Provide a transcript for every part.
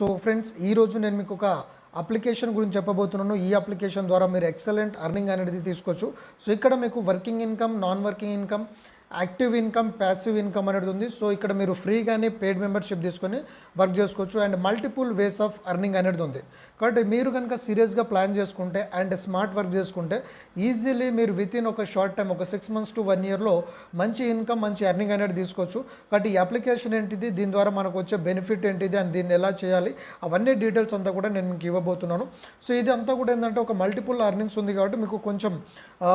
So friends ఈరోజు నేను మీకు ఒక అప్లికేషన్ గురించి చెప్పబోతున్నాను. ఈ అప్లికేషన్ ద్వారా మీరు ఎక్సలెంట్ అర్నింగ్ అనేది తీసుకోవచ్చు. సో ఇక్కడ మీకు working income non working income active income passive income అనేది ఉంది. సో ఇక్కడ మీరు ఫ్రీగానే పెయిడ్ మెంబర్షిప్ తీసుకొని వర్క్ చేసుకోవచ్చు. And multiple ways of earning అనేది ఉంది. కాబట్టి మీరు కనుక సీరియస్గా ప్లాన్ చేసుకుంటే అండ్ స్మార్ట్ వర్క్ చేసుకుంటే ఈజీలీ మీరు విత్ ఇన్ ఒక షార్ట్ టైం ఒక సిక్స్ మంత్స్ టు వన్ ఇయర్లో మంచి ఇన్కమ్ మంచి అర్నింగ్ అనేది తీసుకోవచ్చు. కాబట్టి ఈ అప్లికేషన్ ఏంటిది? దీని ద్వారా మనకు వచ్చే బెనిఫిట్ ఏంటిది? అండ్ దీన్ని ఎలా చేయాలి? అవన్నీ డీటెయిల్స్ అంతా కూడా నేను మీకు ఇవ్వబోతున్నాను. సో ఇది అంతా కూడా ఏంటంటే ఒక మల్టిపుల్ అర్నింగ్స్ ఉంది కాబట్టి మీకు కొంచెం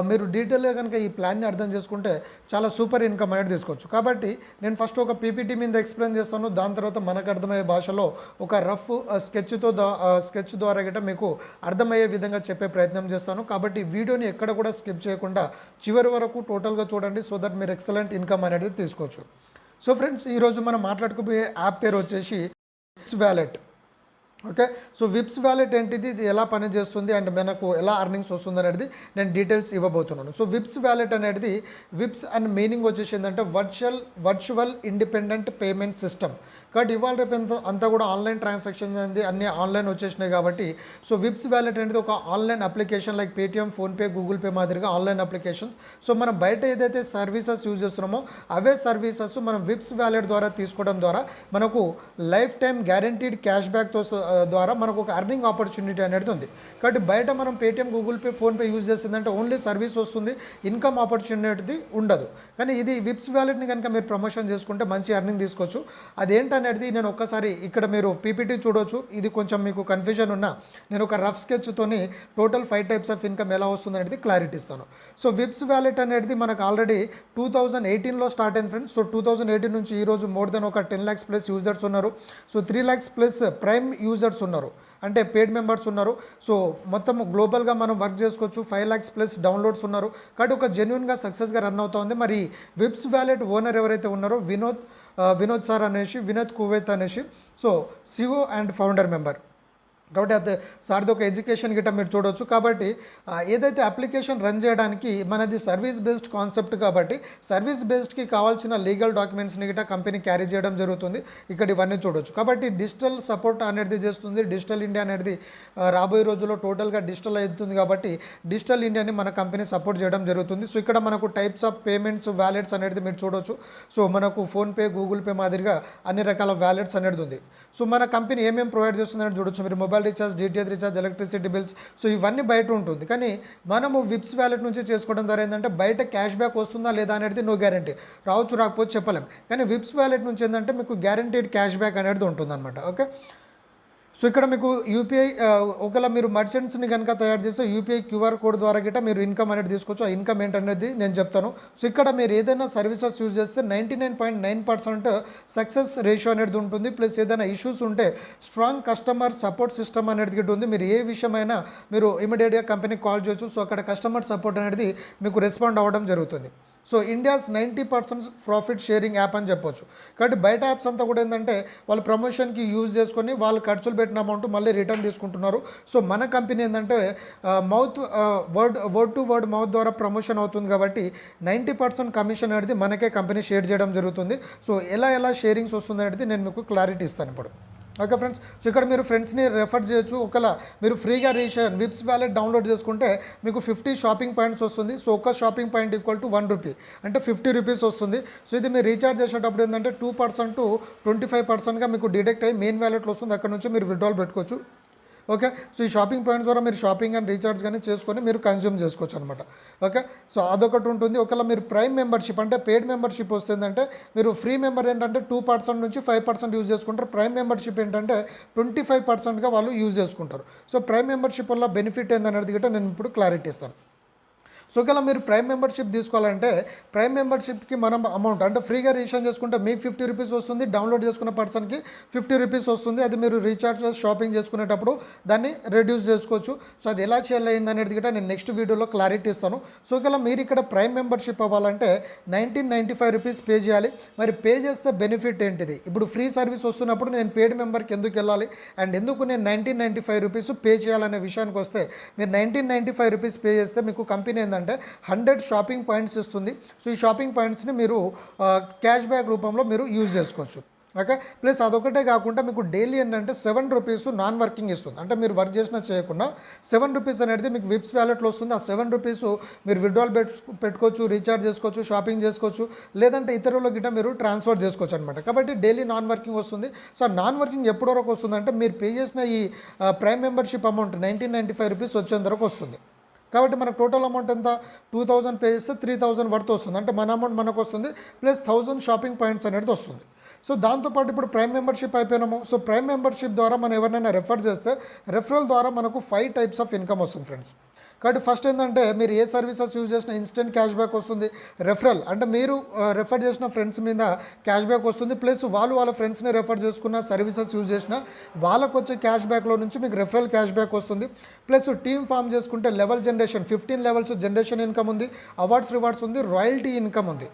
మీరు డీటెయిల్గా కనుక ఈ ప్లాన్ని అర్థం చేసుకుంటే చాలా సూపర్ సూపర్ ఇన్కమ్ అనేది తీసుకోవచ్చు. కాబట్టి నేను ఫస్ట్ ఒక పీపీటీ మీద ఎక్స్ప్లెయిన్ చేస్తాను. దాని తర్వాత మనకు అర్థమయ్యే భాషలో ఒక రఫ్ స్కెచ్తో స్కెచ్ ద్వారా గిట్ట మీకు అర్థమయ్యే విధంగా చెప్పే ప్రయత్నం చేస్తాను. కాబట్టి వీడియోని ఎక్కడ కూడా స్కిప్ చేయకుండా చివరి వరకు టోటల్గా చూడండి. సో దట్ మీరు ఎక్సలెంట్ ఇన్కమ్ అనేది తీసుకోవచ్చు. సో ఫ్రెండ్స్ ఈరోజు మనం మాట్లాడుకోబోయే యాప్ పేరు వచ్చేసి wallet okay? So Vips wallet ఏంటిది? ఇది ఎలా పనిచేస్తుంది అండ్ మనకు ఎలా అర్నింగ్స్ వస్తుంది అనేది నేను డీటెయిల్స్ ఇవ్వబోతున్నాను. సో విప్స్ వ్యాలెట్ అనేది విప్స్ అండ్ మీనింగ్ వచ్చేసి ఏంటంటే virtual virtual independent payment system. కాబట్టి ఇవాళ రేపు ఎంత అంతా కూడా ఆన్లైన్ ట్రాన్సాక్షన్ అనేది అన్ని ఆన్లైన్ వచ్చేసినాయి కాబట్టి సో విప్స్ వ్యాలెట్ అనేది ఒక online application like Paytm PhonePe Google pay మాదిరిగా ఆన్లైన్ అప్లికేషన్స్ సో మనం బయట ఏదైతే సర్వీసెస్ యూజ్ చేస్తున్నామో అవే సర్వీసెస్ మనం విప్స్ వ్యాలెట్ ద్వారా తీసుకోవడం ద్వారా మనకు లైఫ్ టైం గ్యారంటీడ్ క్యాష్ బ్యాక్తో ద్వారా మనకు ఒక అర్నింగ్ ఆపర్చునిటీ అనేది ఉంది. కాబట్టి బయట మనం Paytm Google pay PhonePe use చేసిందంటే ఓన్లీ సర్వీస్ వస్తుంది ఇన్కమ్ ఆపర్చునిటీ ఉండదు. కానీ ఇది విప్స్ వ్యాలెట్ని కనుక మీరు ప్రమోషన్ చేసుకుంటే మంచి అర్నింగ్ తీసుకోవచ్చు. అనేది నేను ఒక్కసారి ఇక్కడ మీరు పీపీటీ చూడొచ్చు. ఇది కొంచెం మీకు కన్ఫ్యూజన్ ఉన్న నేను ఒక rough స్కెచ్తోని total five types of income ఎలా వస్తుంది అనేది క్లారిటీ ఇస్తాను. సో విప్స్ వ్యాలెట్ అనేది మనకు ఆల్రెడీ టూ థౌజండ్ ఎయిటీన్లో స్టార్ట్ అయింది friends so two thousand eighteen నుంచి ఈరోజు మోర్ దెన్ ఒక టెన్ ల్యాక్స్ ప్లస్ యూజర్స్ ఉన్నారు. So three lakhs plus prime users ఉన్నారు. అంటే పేడ్ మెంబర్స్ ఉన్నారు. సో మొత్తం గ్లోబల్గా మనం వర్క్ చేసుకోవచ్చు. ఫైవ్ ల్యాక్స్ ప్లస్ డౌన్లోడ్స్ ఉన్నారు. కాబట్టి ఒక జెన్యున్గా సక్సెస్గా రన్ అవుతా ఉంది మరి విప్స్ వ్యాలెట్ ఓనర్ ఎవరైతే ఉన్నారో వినోద్ వినోద్ సార్ అనేసి వినోద్ కువేత్ అనేసి. So CEO and founder member. కాబట్టి అది సార్ది ఒక ఎడ్యుకేషన్ గిట్ట మీరు చూడవచ్చు కాబట్టి ఏదైతే అప్లికేషన్ రన్ చేయడానికి మనది సర్వీస్ బేస్డ్ కాన్సెప్ట్ కాబట్టి సర్వీస్ బేస్డ్కి కావాల్సిన లీగల్ డాక్యుమెంట్స్ని గిట్ట కంపెనీ క్యారీ చేయడం జరుగుతుంది. ఇక్కడ ఇవన్నీ చూడొచ్చు. కాబట్టి డిజిటల్ సపోర్ట్ అనేది చేస్తుంది. డిజిటల్ ఇండియా అనేది రాబోయే రోజుల్లో టోటల్గా డిజిటల్ అవుతుంది కాబట్టి డిజిటల్ ఇండియాని మన కంపెనీ సపోర్ట్ చేయడం జరుగుతుంది. సో ఇక్కడ మనకు టైప్స్ ఆఫ్ పేమెంట్స్ వ్యాలెట్స్ అనేది మీరు చూడవచ్చు సో మనకు ఫోన్పే గూగుల్ పే మాదిరిగా అన్ని రకాల వ్యాలెట్స్ అనేది ఉంది. సో మన కంపెనీ ఏమేమి ప్రొవైడ్ చేస్తుందని చూడొచ్చు. మీరు mobile recharge DTH recharge electricity bills so ఇవన్నీ బయట ఉంటుంది. కానీ మనము విప్స్ వ్యాలెట్ నుంచి చేసుకోవడం ద్వారా ఏంటంటే బయట క్యాష్ బ్యాక్ వస్తుందా లేదా అనేది నో గ్యారంటీ రావచ్చు రాకపోతే చెప్పలేం. కానీ విప్స్ వ్యాలెట్ నుంచి ఏంటంటే మీకు గ్యారంటీడ్ క్యాష్ బ్యాక్ అనేది ఉంటుందన్నమాట. ఓకే సో ఇక్కడ మీకు యూపీఐ ఒకవేళ మీరు మర్చెంట్స్ని కనుక తయారు చేస్తే యూపీఐ క్యూఆర్ కోడ్ ద్వారా గిట్ట మీరు ఇన్కమ్ అనేది తీసుకోవచ్చు. ఆ ఇన్కమ్ ఏంటనేది నేను చెప్తాను. సో ఇక్కడ మీరు ఏదైనా సర్వీసెస్ యూజ్ చేస్తే ninety nine point nine percent success ratio అనేది ఉంటుంది. ప్లస్ ఏదైనా ఇష్యూస్ ఉంటే స్ట్రాంగ్ కస్టమర్ సపోర్ట్ సిస్టమ్ అనేది గిట్ట ఉంది. మీరు ఏ విషయమైనా మీరు ఇమీడియట్గా కంపెనీకి కాల్ చేయొచ్చు. సో అక్కడ కస్టమర్ సపోర్ట్ అనేది మీకు రెస్పాండ్ అవ్వడం జరుగుతుంది. So India's ninety percent profit sharing app అని చెప్పొచ్చు. కాబట్టి బయట యాప్స్ అంతా కూడా ఏంటంటే వాళ్ళు ప్రమోషన్కి యూజ్ చేసుకొని వాళ్ళు ఖర్చులు పెట్టిన అమౌంట్ మళ్ళీ రిటర్న్ తీసుకుంటున్నారు. సో మన కంపెనీ ఏంటంటే mouth word word to word mouth ద్వారా ప్రమోషన్ అవుతుంది కాబట్టి నైంటీ పర్సెంట్ కమిషన్ అనేది మనకే కంపెనీ షేర్ చేయడం జరుగుతుంది. సో ఎలా ఎలా షేరింగ్స్ వస్తుంది అనేది నేను మీకు క్లారిటీ ఇస్తాను ఇప్పుడు. ఓకే ఫ్రెండ్స్ సో ఇక్కడ మీరు ఫ్రెండ్స్ని రెఫర్ చేయొచ్చు. ఒకవేళ మీరు ఫ్రీగా రిజిస్ట్రేషన్ విప్స్ వ్యాలెట్ డౌన్లోడ్ చేసుకుంటే మీకు ఫిఫ్టీ షాపింగ్ పాయింట్స్ వస్తుంది. సో ఒక shopping point equal to one rupee అంటే ఫిఫ్టీ రూపీస్ వస్తుంది. సో ఇది మీరు రీఛార్జ్ చేసేటప్పుడు ఏంటంటే two percent to twenty five పర్సెంట్గా మీకు డిడక్ట్ అయ్యి మెయిన్ వ్యాలెట్లో వస్తుంది. అక్కడ నుంచి మీరు విడ్రాల్ పెట్టుకోవచ్చు. ఓకే? సో ఈ షాపింగ్ పాయింట్స్ ద్వారా మీరు షాపింగ్ అండ్ రీఛార్జ్ కానీ చేసుకొని మీరు కన్జ్యూమ్ చేసుకోవచ్చు అనమాట ఓకే? సో అదొకటి ఉంటుంది. ఒకవేళ మీరు ప్రైమ్ మెంబర్షిప్ అంటే పెయిడ్ మెంబర్షిప్ వస్తుందంటే మీరు ఫ్రీ మెంబర్ ఏంటంటే టూ పర్సెంట్ నుంచి ఫైవ్ పర్సెంట్ యూజ్ చేసుకుంటారు. ప్రైమ్ మెంబర్షిప్ ఏంటంటే ట్వంటీ ఫైవ్ పర్సెంట్గా వాళ్ళు యూజ్ చేసుకుంటారు. సో ప్రైమ్ మెంబర్షిప్ వల్ల బెనిఫిట్ ఏందనేది కూడా నేను ఇప్పుడు క్లారిటీ ఇస్తాను. సో ఒకవేళ మీరు ప్రైమ్ మెంబర్షిప్ తీసుకోవాలంటే ప్రైమ్ మెంబర్షిప్కి మనం అమౌంట్ అంటే ఫ్రీగా రీఛార్జ్ చేసుకుంటే మీకు ఫిఫ్టీ రూపీస్ వస్తుంది డౌన్లోడ్ చేసుకున్న పర్సన్కి ఫిఫ్టీ రూపీస్ వస్తుంది. అది మీరు రీఛార్జ్ షాపింగ్ చేసుకునేటప్పుడు దాన్ని రెడ్యూస్ చేసుకోవచ్చు. సో అది ఎలా చేయాలైంది అనేది కూడా నేను నెక్స్ట్ వీడియోలో క్లారిటీ ఇస్తాను. సో ఒకవేళ మీరు ఇక్కడ ప్రైమ్ మెంబర్షిప్ అవ్వాలంటే nineteen ninety five rupees pay చేయాలి. మరి పే చేస్తే బెనిఫిట్ ఏంటిది? ఇప్పుడు ఫ్రీ సర్వీస్ వస్తున్నప్పుడు నేను పేడ్ మెంబర్కి ఎందుకు వెళ్ళాలి? అండ్ ఎందుకు నేను nineteen ninety five rupees pay చేయాలనే విషయానికి వస్తే మీరు nineteen ninety five rupees pay చేస్తే మీకు కంపెనీ ఏంటంటే అంటే హండ్రెడ్ షాపింగ్ పాయింట్స్ ఇస్తుంది. సో ఈ షాపింగ్ పాయింట్స్ని మీరు క్యాష్ బ్యాక్ రూపంలో మీరు యూజ్ చేసుకోవచ్చు. ఓకే? ప్లస్ అదొకటే కాకుండా మీకు డైలీ ఏంటంటే సెవెన్ రూపీస్ నాన్ వర్కింగ్ ఇస్తుంది. అంటే మీరు వర్క్ చేసినా చేయకుండా సెవెన్ రూపీస్ అనేది మీకు విప్స్ వ్యాలెట్లో వస్తుంది. ఆ సెవెన్ రూపీస్ మీరు విడ్రాల్ పెట్టుకోవచ్చు రీఛార్జ్ చేసుకోవచ్చు షాపింగ్ చేసుకోవచ్చు లేదంటే ఇతరుల గిట్ట మీరు ట్రాన్స్ఫర్ చేసుకోవచ్చు అనమాట కాబట్టి డైలీ నాన్ వర్కింగ్ వస్తుంది. సో నాన్ వర్కింగ్ ఎప్పటి వరకు వస్తుంది అంటే మీరు పే చేసిన ఈ prime membership amount nineteen ninety five rupees వచ్చేంత వరకు వస్తుంది. కాబట్టి మనకు టోటల్ అమౌంట్ ఎంత? టూ థౌసండ్ పే చేస్తే త్రీ థౌసండ్ వర్త్ వస్తుంది. అంటే మన అమౌంట్ మనకు వస్తుంది ప్లస్ థౌసండ్ షాపింగ్ పాయింట్స్ అనేది వస్తుంది. సో దాంతోపాటు ఇప్పుడు ప్రైమ్ మెంబర్షిప్ అయిపోయినాము. సో ప్రైమ్ మెంబర్షిప్ ద్వారా మనం ఎవరినైనా రెఫర్ చేస్తే రెఫరల్ ద్వారా మనకు ఫైవ్ టైప్స్ ఆఫ్ ఇన్కమ్ వస్తుంది ఫ్రెండ్స్ కాబట్టి ఫస్ట్ ఏంటంటే మీరు ఏ సర్వీసెస్ యూజ్ చేసిన ఇన్స్టెంట్ క్యాష్ బ్యాక్ వస్తుంది. రెఫరల్ అంటే మీరు రెఫర్ చేసిన ఫ్రెండ్స్ మీద క్యాష్ బ్యాక్ వస్తుంది. ప్లస్ వాళ్ళు వాళ్ళ ఫ్రెండ్స్ని రెఫర్ చేసుకున్న సర్వీసెస్ యూజ్ చేసిన వాళ్ళకు వచ్చే క్యాష్ బ్యాక్లో నుంచి మీకు రెఫరల్ క్యాష్ బ్యాక్ వస్తుంది. ప్లస్ టీమ్ ఫామ్ చేసుకుంటే level generation fifteen levels generation income ఉంది. అవార్డ్స్ రివార్డ్స్ ఉంది. రాయల్టీ ఇన్కమ్ ఉంది.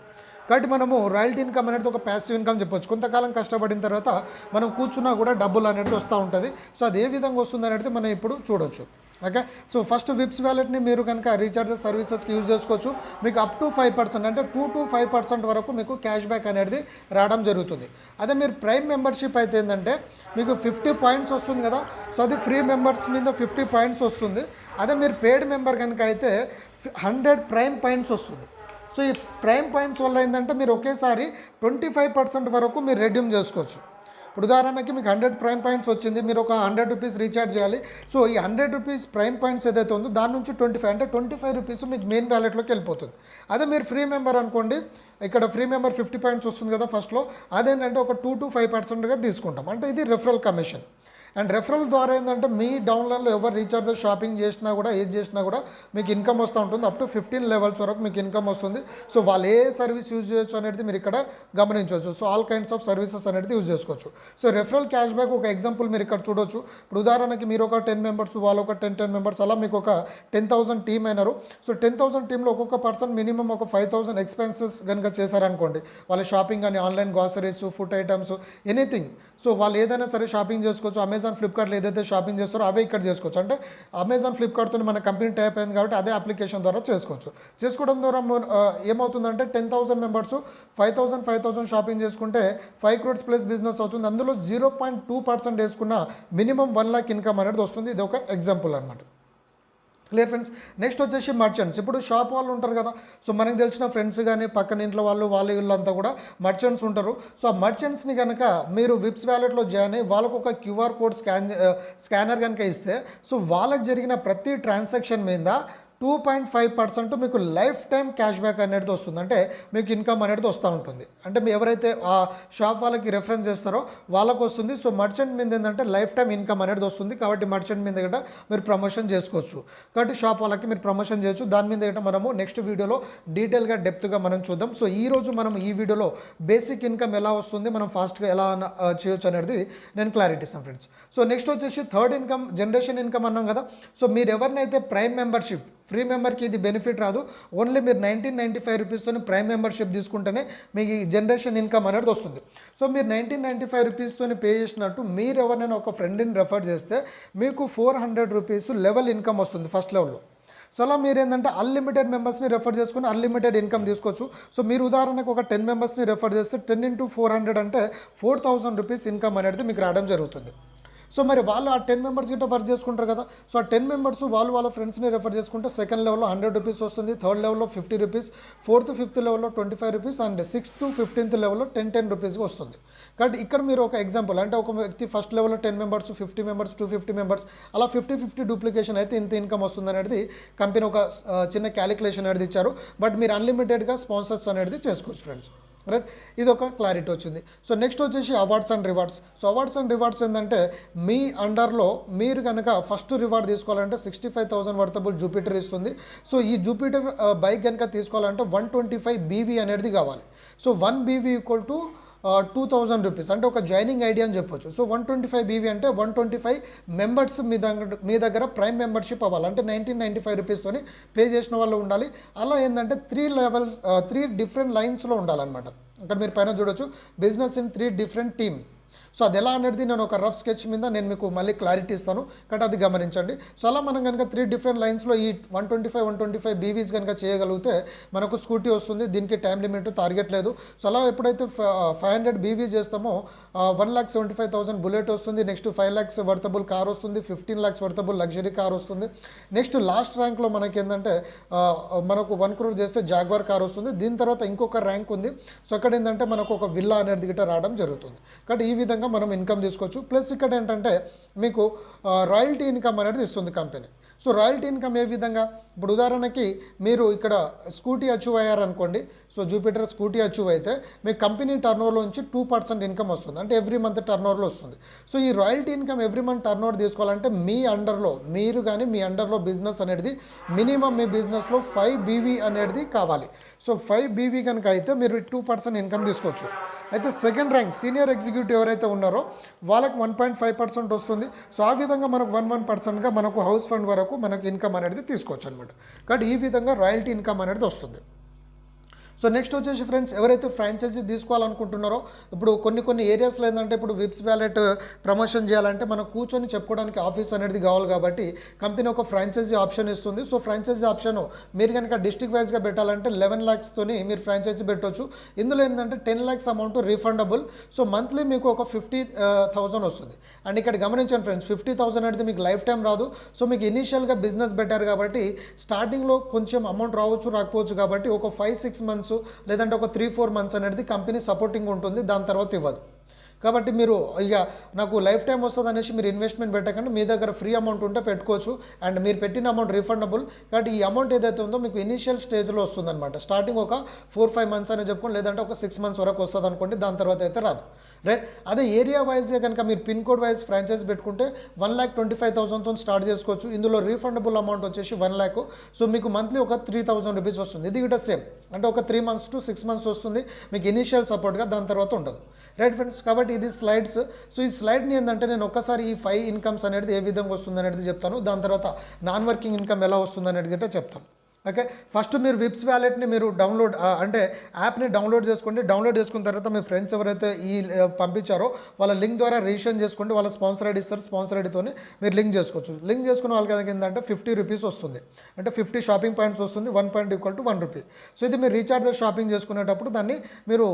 కాబట్టి మనము రాయల్టీ ఇన్కమ్ అనేది ఒక ప్యాసివ్ ఇన్కమ్ చెప్పొచ్చు. కొంతకాలం కష్టపడిన తర్వాత మనం కూర్చున్నా కూడా డబ్బులు అనేది వస్తూ ఉంటుంది. సో అది ఏ విధంగా వస్తుంది అనేది మనం ఇప్పుడు చూడొచ్చు. ఓకే సో ఫస్ట్ విప్స్ వ్యాలెట్ని మీరు కనుక రీఛార్జ్ సర్వీసెస్కి యూజ్ చేసుకోవచ్చు. మీకు అప్ టు ఫైవ్ పర్సెంట్ అంటే టూ టు ఫైవ్ పర్సెంట్ వరకు మీకు క్యాష్ బ్యాక్ అనేది రావడం జరుగుతుంది. అదే మీరు ప్రైమ్ మెంబర్షిప్ అయితే ఏంటంటే మీకు ఫిఫ్టీ పాయింట్స్ వస్తుంది కదా? సో అది ఫ్రీ మెంబర్స్ మీద ఫిఫ్టీ పాయింట్స్ వస్తుంది. అదే మీరు పేడ్ మెంబర్ కనుక అయితే హండ్రెడ్ ప్రైమ్ పాయింట్స్ వస్తుంది. సో ఈ ప్రైమ్ పాయింట్స్ వల్ల ఏంటంటే మీరు ఒకేసారి ట్వంటీ ఫైవ్ పర్సెంట్ వరకు మీరు రెడ్యూమ్ చేసుకోవచ్చు. ఇప్పుడు ఉదాహరణకి మీకు హండ్రెడ్ ప్రైమ్ పాయింట్స్ వచ్చింది మీరు ఒక హండ్రెడ్ రూపీస్ రీఛార్జ్ చేయాలి. సో ఈ హండ్రెడ్ రూపీస్ ప్రైమ్ పాయింట్స్ ఏదైతే ఉందో దాని నుంచి ట్వంటీ ఫైవ్ అంటే ట్వంటీ ఫైవ్ రూపీస్ మీకు మెయిన్ వ్యాలెట్లోకి వెళ్ళిపోతుంది. అదే మీరు ఫ్రీ మెంబర్ అనుకోండి ఇక్కడ ఫ్రీ మెంబర్ ఫిఫ్టీ పాయింట్స్ వస్తుంది కదా ఫస్ట్లో అదేంటంటే ఒక టూ టు ఫైవ్ పర్సెంట్గా తీసుకుంటాం. అంటే ఇది రెఫరల్ కమిషన్ అండ్ రెఫరల్ ద్వారా ఏంటంటే మీ డౌన్లైన్లో ఎవరు రీఛార్జ్ షాపింగ్ చేసినా కూడా ఏది చేసినా కూడా మీకు ఇన్కమ్ వస్తూ ఉంటుంది. అప్ టు ఫిఫ్టీన్ లెవెల్స్ వరకు మీకు ఇన్కమ్ వస్తుంది. సో వాళ్ళు ఏ సర్వీస్ యూజ్ చేయొచ్చు అనేది మీరు ఇక్కడ గమనించవచ్చు. So all kinds of services అనేది యూజ్ చేసుకోవచ్చు. సో రెఫరల్ క్యాష్ బ్యాక్ ఒక ఎగ్జాంపుల్ మీరు ఇక్కడ చూడొచ్చు. ఇప్పుడు ఉదాహరణకి మీరు ఒక టెన్ మెంబర్స్ వాళ్ళు ఒక టెన్ టెన్ మెంబర్స్ అలా మీకు ఒక టెన్ థౌసండ్ టీమ్ అయినారు. సో టెన్ థౌసండ్ టీంలో ఒక్కొక్క పర్సన్ మినిమం ఒక ఫైవ్ థౌసండ్ ఎక్స్పెన్సెస్ కనుక చేశారనుకోండి. వాళ్ళ షాపింగ్ కానీ online groceries food items anything so వాళ్ళు ఏదైనా సరే షాపింగ్ చేసుకోవచ్చు. అమెజాన్ ఫ్లిప్కార్ట్లో ఏదైతే షాపింగ్ చేస్తారో అవే ఇక్కడ చేసుకోవచ్చు. అంటే అమెజాన్ ఫ్లిప్కార్ట్తో మన కంపెనీ టైప్ అయింది కాబట్టి అదే అప్లికేషన్ ద్వారా చేసుకోవచ్చు. చేసుకోవడం ద్వారా ఏమవుతుందంటే ten thousand members five thousand five thousand shopping చేసుకుంటే ఫైవ్ క్రోడ్స్ ప్లస్ బిజినెస్ అవుతుంది. అందులో జీరో పాయింట్ టూ పర్సెంట్ వేసుకున్న మినిమం వన్ లాక్ ఇన్కమ్ అనేది వస్తుంది. ఇది ఒక ఎగ్జాంపుల్ అనమాట క్లియర్ ఫ్రెండ్స్ నెక్స్ట్ వచ్చేసి మర్చెంట్స్ ఇప్పుడు షాప్ వాళ్ళు ఉంటారు కదా సో మనకు తెలిసిన ఫ్రెండ్స్ కానీ పక్కన ఇంట్లో వాళ్ళు వాళ్ళ వీళ్ళంతా కూడా మర్చెంట్స్ ఉంటారు. సో ఆ మర్చెంట్స్ని కనుక మీరు విప్స్ వ్యాలెట్లో జాయిన్ అయ్యి వాళ్ళకు ఒక క్యూఆర్ కోడ్ స్కాన్ స్కానర్ కనుక ఇస్తే సో వాళ్ళకి జరిగిన ప్రతి ట్రాన్సాక్షన్ మీద టూ పాయింట్ ఫైవ్ పర్సెంట్ మీకు లైఫ్ టైం క్యాష్ బ్యాక్ అనేది వస్తుంది. అంటే మీకు ఇన్కమ్ అనేది వస్తూ ఉంటుంది. అంటే మీ ఎవరైతే ఆ షాప్ వాళ్ళకి రెఫరెన్స్ చేస్తారో వాళ్ళకు వస్తుంది. సో మర్చెంట్ మీద ఏంటంటే లైఫ్ టైం ఇన్కమ్ అనేది వస్తుంది. కాబట్టి మర్చెంట్ మీద కూడా మీరు ప్రమోషన్ చేసుకోవచ్చు. కాబట్టి షాప్ వాళ్ళకి మీరు ప్రమోషన్ చేయొచ్చు. దాని మీద ఏంటో మనము నెక్స్ట్ వీడియోలో డీటెయిల్గా డెప్త్గా మనం చూద్దాం. సో ఈ రోజు మనం ఈ వీడియోలో బేసిక్ ఇన్కమ్ ఎలా వస్తుంది మనం ఫాస్ట్గా ఎలా చేయొచ్చు అనేది నేను క్లారిటీ ఇస్తాను ఫ్రెండ్స్ సో నెక్స్ట్ వచ్చేసి థర్డ్ ఇన్కమ్ జనరేషన్ ఇన్కమ్ అన్నాం కదా. సో మీరు ఎవరినైతే ప్రైమ్ మెంబర్షిప్ ఫ్రీ మెంబర్కి ఇది బెనిఫిట్ రాదు ఓన్లీ మీరు నైన్టీన్ నైంటీ ఫైవ్ రూపీస్తో ప్రైమ్ మెంబర్షిప్ తీసుకుంటేనే మీకు ఈ జనరేషన్ ఇన్కమ్ అనేది వస్తుంది. సో మీరు నైన్టీన్ నైంటీ ఫైవ్ రూపీస్తో పే చేసినట్టు మీరు ఎవరినైనా ఒక ఫ్రెండ్ని రెఫర్ చేస్తే మీకు four hundred rupees level income వస్తుంది ఫస్ట్ లెవెల్లో. సో అలా మీరు ఏంటంటే అన్లిమిటెడ్ మెంబర్స్ని రెఫర్ చేసుకుని అన్లిమిటెడ్ ఇన్కమ్ తీసుకోవచ్చు. సో మీరు ఉదాహరణకు ఒక టెన్ మెంబర్స్ని రెఫర్ చేస్తే టెన్ ఇంటూ ఫోర్ హండ్రెడ్ అంటే ఫోర్ థౌసండ్ రూపీస్ ఇన్కమ్ అనేది మీకు రావడం జరుగుతుంది. సో మరి వాళ్ళు ఆ టెన్ మెంబర్స్ గిట్ట వర్క్ చేసుకుంటారు కదా. సో ఆ టెన్ మెంబర్స్ వాళ్ళు వాళ్ళ ఫ్రెండ్స్ని రెఫర్ చేసుకుంటే సెకండ్ లెవెల్లో హండ్రెడ్ రూపీస్ వస్తుంది థర్డ్ లెవెల్లో ఫిఫ్టీ రూపీస్ ఫోర్త్ ఫిఫ్త్ లెవెల్లో twenty five rupees and sixth fifteenth లెవెల్లో టెన్ టెన్ రూపీస్ వస్తుంది. కాబట్టి ఇక్కడ మీరు ఒక ఎగ్జాంపుల్ అంటే ఒక వ్యక్తి ఫస్ట్ లెవెల్లో ten members fifty members two fifty members అలా ఫిఫ్టీ ఫిఫ్టీ డూప్లికేషన్ అయితే ఇంత ఇన్కమ్ వస్తుంది అనేది కంపెనీ ఒక చిన్న క్యాలిక్యులేషన్ అనేది ఇచ్చారు. బట్ మీరు అన్లిమిటెడ్గా స్పాన్సర్స్ అనేది చేసుకోవచ్చు ఫ్రెండ్స్ రైట్ ఇది ఒక క్లారిటీ వచ్చింది. సో నెక్స్ట్ వచ్చేసి awards and rewards so awards and rewards ఏంటంటే మీ అండర్లో మీరు కనుక ఫస్ట్ రివార్డ్ తీసుకోవాలంటే sixty five thousand worthable Jupiter ఇస్తుంది. సో ఈ జూపిటర్ బైక్ కనుక తీసుకోవాలంటే వన్ ట్వంటీ ఫైవ్ బీవీ అనేది కావాలి. So one BV equal to two thousand rupees అంటే ఒక జాయినింగ్ ఐడియా అని చెప్పొచ్చు. So one twenty five BV అంటే వన్ ట్వంటీ ఫైవ్ మెంబర్స్ మీ దగ్గర మీ దగ్గర ప్రైమ్ మెంబర్షిప్ అవ్వాలి. అంటే నైన్టీన్ నైంటీ ఫైవ్ రూపీస్తోని పే చేసిన వాళ్ళు ఉండాలి. అలా ఏంటంటే త్రీ లెవెల్ త్రీ డిఫరెంట్ లైన్స్లో ఉండాలన్నమాట. ఇక్కడ మీరు పైన చూడొచ్చు. Business in three different team so అది ఎలా అనేది నేను ఒక రఫ్ స్కెచ్ మీద నేను మీకు మళ్ళీ క్లారిటీ ఇస్తాను. కాబట్టి అది గమనించండి. సో అలా మనం కనుక త్రీ డిఫరెంట్ లైన్స్లో ఈ one twenty five one twenty five BVs కనుక చేయగలిగితే మనకు స్కూటీ వస్తుంది. దీనికి టైం లిమిట్ టార్గెట్ లేదు. సో అలా ఎప్పుడైతే ఫైవ్ హండ్రెడ్ బీవీ చేస్తామో one lakh seventy five thousand bullet వస్తుంది. Next five lakhs worthable car వస్తుంది. Fifteen lakhs worthable luxury car వస్తుంది. నెక్స్ట్ లాస్ట్ ర్యాంక్లో మనకి ఏంటంటే మనకు వన్ క్రోర్ చేస్తే జాగ్వార్ కార్ వస్తుంది. దీని తర్వాత ఇంకొక ర్యాంక్ ఉంది. సో అక్కడ ఏంటంటే మనకు ఒక విల్లా అనేది గిట్ట రావడం జరుగుతుంది. కాబట్టి ఈ విధంగా మనం ఇన్కమ్ తీసుకోవచ్చు. ప్లస్ ఇక్కడ ఏంటంటే మీకు రాయల్టీ ఇన్కమ్ అనేది ఇస్తుంది కంపెనీ సో రాయల్టీ ఇన్కమ్ ఏ విధంగా? ఇప్పుడు ఉదాహరణకి మీరు ఇక్కడ స్కూటీ అచీవ్ అయ్యారనుకోండి. సో జూపిటర్ స్కూటీ అచీవ్ అయితే మీ కంపెనీ టర్నోవర్లో నుంచి టూ పర్సెంట్ ఇన్కమ్ వస్తుంది. అంటే ఎవ్రీ మంత్ టర్నోవర్లో వస్తుంది. సో ఈ royalty income every month turnover తీసుకోవాలంటే మీ అండర్లో మీరు కానీ మీ అండర్లో బిజినెస్ అనేది మినిమం మీ బిజినెస్లో ఫైవ్ బీవీ అనేది కావాలి. సో ఫైవ్ బీవీ కనుక అయితే మీరు టూ పర్సెంట్ ఇన్కమ్ తీసుకోవచ్చు. అయితే సెకండ్ ర్యాంక్ సీనియర్ ఎగ్జిక్యూటివ్ ఎవరైతే ఉన్నారో వాళ్ళకి వన్ పాయింట్ ఫైవ్ పర్సెంట్ వస్తుంది. సో ఆ విధంగా మనకు వన్ వన్ పర్సెంట్గా మనకు హౌస్ ఫండ్ వరకు మనకు ఇన్కమ్ అనేది తీసుకోవచ్చు అనమాట కాబట్టి ఈ విధంగా రాయల్టీ ఇన్కమ్ అనేది వస్తుంది. సో నెక్స్ట్ వచ్చేసి ఫ్రెండ్స్ ఎవరైతే ఫ్రాంచైజీ తీసుకోవాలనుకుంటున్నారో ఇప్పుడు కొన్ని కొన్ని ఏరియాస్లో ఏంటంటే ఇప్పుడు విప్స్ వ్యాలెట్ ప్రమోషన్ చేయాలంటే మనం కూర్చొని చెప్పుకోవడానికి ఆఫీస్ అనేది కావాలి కాబట్టి కంపెనీ ఒక ఫ్రాంచైజీ ఆప్షన్ ఇస్తుంది. సో ఫ్రాంచైజీ ఆప్షన్ మీరు కనుక డిస్ట్రిక్ట్ వైజ్గా పెట్టాలంటే లెవెన్ ల్యాక్స్తోని మీరు ఫ్రాంచైజీ పెట్టవచ్చు ఇందులో ఏంటంటే ten lakhs amount refundable so monthly మీకు ఒక ఫిఫ్టీ థౌజండ్ వస్తుంది. అండ్ ఇక్కడ గమనించండి ఫ్రెండ్స్ ఫిఫ్టీ థౌసండ్ అనేది మీకు లైఫ్ టైం రాదు. సో మీకు ఇనీషియల్గా బిజినెస్ పెట్టారు కాబట్టి స్టార్టింగ్లో కొంచెం అమౌంట్ రావచ్చు రాకపోవచ్చు కాబట్టి ఒక ఫైవ్ సిక్స్ మంత్స్ లేదంటే ఒక త్రీ ఫోర్ మంత్స్ అనేది కంపెనీ సపోర్టింగ్ ఉంటుంది దాని తర్వాత ఇవ్వదు. కాబట్టి మీరు ఇక నాకు లైఫ్ టైం వస్తుంది అనేసి మీరు ఇన్వెస్ట్మెంట్ పెట్టకండి మీ దగ్గర ఫ్రీ అమౌంట్ ఉంటే పెట్టుకోవచ్చు. అండ్ మీరు పెట్టిన అమౌంట్ రీఫండబుల్ కాబట్టి ఈ అమౌంట్ ఏదైతే ఉందో మీకు ఇనిషియల్ స్టేజ్లో వస్తుందన్నమాట. స్టార్టింగ్ ఒక ఫోర్ ఫైవ్ మంత్స్ అనే చెప్పుకోండి లేదంటే ఒక సిక్స్ మంత్స్ వరకు వస్తుంది అనుకోండి దాని తర్వాత అయితే రాదు. రైట్ అదే ఏరియా వైజ్గా కనుక మీరు పిన్ కోడ్ వైజ్ ఫ్రాంచైజ్ పెట్టుకుంటే వన్ ల్యాక్ ట్వంటీ ఫైవ్ థౌసండ్తో స్టార్ట్ చేసుకోవచ్చు. ఇందులో రీఫండబుల్ అమౌంట్ వచ్చేసి వన్ ల్యాక్ సో మీకు మంత్లీ ఒక త్రీ థౌసండ్ రూపీస్ వస్తుంది. ఇది కూడా సేమ్ అంటే ఒక three months to six months వస్తుంది. మీకు ఇనీషియల్ సపోర్ట్గా దాని తర్వాత ఉండదు. రైట్ ఫ్రెండ్స్ కాబట్టి ఇది స్లైడ్స్ సో ఈ స్లైడ్ని ఏంటంటే నేను ఒక్కసారి ఈ ఫైవ్ ఇన్కమ్స్ అనేది ఏ విధంగా వస్తుంది అనేది చెప్తాను. దాని తర్వాత నాన్ వర్కింగ్ ఇన్కమ్ ఎలా వస్తుంది అనేది కూడా చెప్తాను. ఓకే? ఫస్ట్ మీరు విప్స్ వ్యాలెట్ని మీరు డౌన్లోడ్ అంటే యాప్ని డౌన్లోడ్ చేసుకోండి. డౌన్లోడ్ చేసుకున్న తర్వాత మీ ఫ్రెండ్స్ ఎవరైతే ఈ పంపించారో వాళ్ళ లింక్ ద్వారా రిజిస్టర్ చేసుకోండి. వాళ్ళ స్పాన్సర్ ఐడి ఇస్తారు. స్పాన్సర్ ఐడితోని మీరు లింక్ చేసుకోవచ్చు. లింక్ చేసుకున్న వాళ్ళకి ఏంటంటే ఫిఫ్టీ రూపీస్ వస్తుంది. అంటే ఫిఫ్టీ షాపింగ్ పాయింట్స్ వస్తుంది. One point equal to one rupee. So ఇది మీరు రీఛార్జ్ షాపింగ్ చేసుకునేటప్పుడు దాన్ని మీరు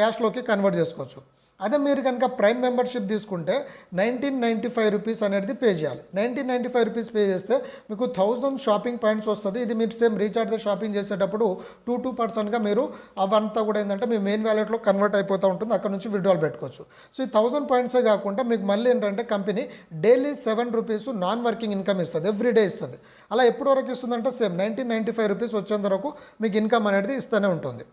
క్యాష్లోకి కన్వర్ట్ చేసుకోవచ్చు. అదే మీరు కనుక ప్రైమ్ మెంబర్షిప్ తీసుకుంటే నైన్టీన్ నైంటీ ఫైవ్ రూపీస్ అనేది పే చేయాలి. Nineteen ninety five rupees pay చేస్తే మీకు థౌజండ్ షాపింగ్ పాయింట్స్ వస్తుంది. ఇది మీరు సేమ్ రీఛార్జ్ షాపింగ్ చేసేటప్పుడు టూ టూ పర్సెంట్గా మీరు అవంతా కూడా ఏంటంటే మీ మెయిన్ వ్యాలెట్లో కన్వర్ట్ అయిపోతూ ఉంటుంది. అక్కడ నుంచి విడ్రాల్ పెట్టుకోవచ్చు. సో ఈ థౌసండ్ పాయింట్సే కాకుండా మీకు మళ్ళీ ఏంటంటే company daily seven rupees non working income ఇస్తుంది. ఎవ్రీ డే ఇస్తుంది. అలా ఎప్పటి వరకు ఇస్తుందంటే same nineteen ninety five rupees వచ్చేంత వరకు మీకు ఇన్కమ్ అనేది ఇస్తూనే ఉంటుంది.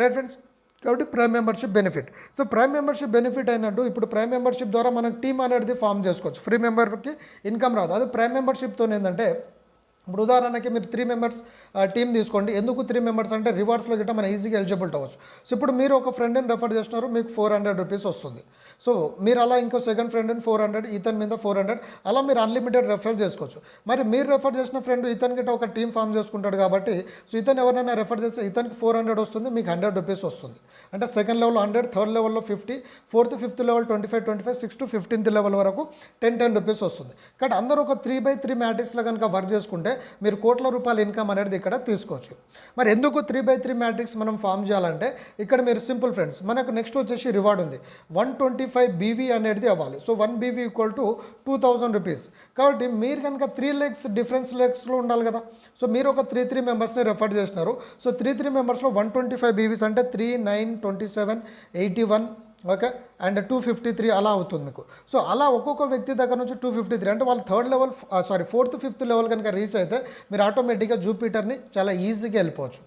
Right friends? కాబట్టి prime membership benefit. So prime membership benefit అయినట్టు ఇప్పుడు ప్రైమ్ మెంబర్షిప్ ద్వారా మనం టీమ్ అనేది ఫామ్ చేసుకోవచ్చు. ఫ్రీ మెంబర్కి ఇన్కమ్ రాదు. అది ప్రైమ్ మెంబర్షిప్తో ఏంటంటే ఇప్పుడు ఉదాహరణకి మీరు త్రీ మెంబర్స్ టీమ్ తీసుకోండి. ఎందుకు త్రీ మెంబర్స్ అంటే రివార్డ్స్లో గిట్ట మనం ఈజీగా ఎలిజిబుల్ అవ్వచ్చు. సో ఇప్పుడు మీరు ఒక ఫ్రెండ్ని రెఫర్ చేస్తున్నారు మీకు ఫోర్ హండ్రెడ్ రూపీస్ వస్తుంది. సో మీరు అలా ఇంకో సెకండ్ ఫ్రెండ్ని ఫోర్ హండ్రెడ్ ఇతని మీద ఫోర్ హండ్రెడ్ అలా మీరు అన్లిమిటెడ్ రెఫర్ చేసుకోవచ్చు. మరి మీరు రెఫర్ చేసిన ఫ్రెండ్ ఇతని గిట్ట ఒక టీం ఫామ్ చేసుకుంటాడు కాబట్టి సో ఇతను ఎవరైనా రెఫర్ చేస్తే ఇతనికి ఫోర్ హండ్రెడ్ వస్తుంది మీకు హండ్రెడ్ రూపీస్ వస్తుంది. అంటే సెకండ్ లెవెల్ హండ్రెడ్ థర్డ్ లెవెల్లో fifty fourth fifth level twenty five twenty five six to fifteenth level వరకు టెన్ టెన్ రూపీస్ వస్తుంది. కాబట్టి అందరూ ఒక త్రీ బై త్రీ మ్యాట్రిక్స్లో కనుక వర్క్ చేసుకుంటే మీరు కోట్ల రూపాయల ఇన్కమ్ అనేది ఇక్కడ తీసుకోవచ్చు. మరి ఎందుకు త్రీ బై త్రీ మ్యాట్రిక్స్ మనం ఫామ్ చేయాలంటే ఇక్కడ మీరు సింపుల్ ఫ్రెండ్స్ మనకు నెక్స్ట్ వచ్చేసి రివార్డ్ ఉంది. వన్ ట్వంటీ ఫైవ్ బీవీ అనేది అవ్వాలి. So one BV equal to two thousand rupees కాబట్టి మీరు కనుక త్రీ లెగ్స్ డిఫరెన్స్ లెగ్స్లో ఉండాలి కదా. సో మీరు ఒక త్రీ త్రీ మెంబర్స్ని రెఫర్ చేసినారు. సో త్రీ త్రీ మెంబర్స్లో వన్ ట్వంటీ ఫైవ్ బీవీస్ అంటే three nine twenty seven eighty one okay and two fifty three అలా అవుతుంది మీకు. సో అలా ఒక్కొక్క వ్యక్తి దగ్గర నుంచి టూ ఫిఫ్టీ త్రీ అంటే వాళ్ళు third level sorry fourth fifth level కనుక రీచ్ అయితే మీరు ఆటోమేటిక్గా జూపిటర్ని చాలా ఈజీగా వెళ్ళిపోవచ్చు.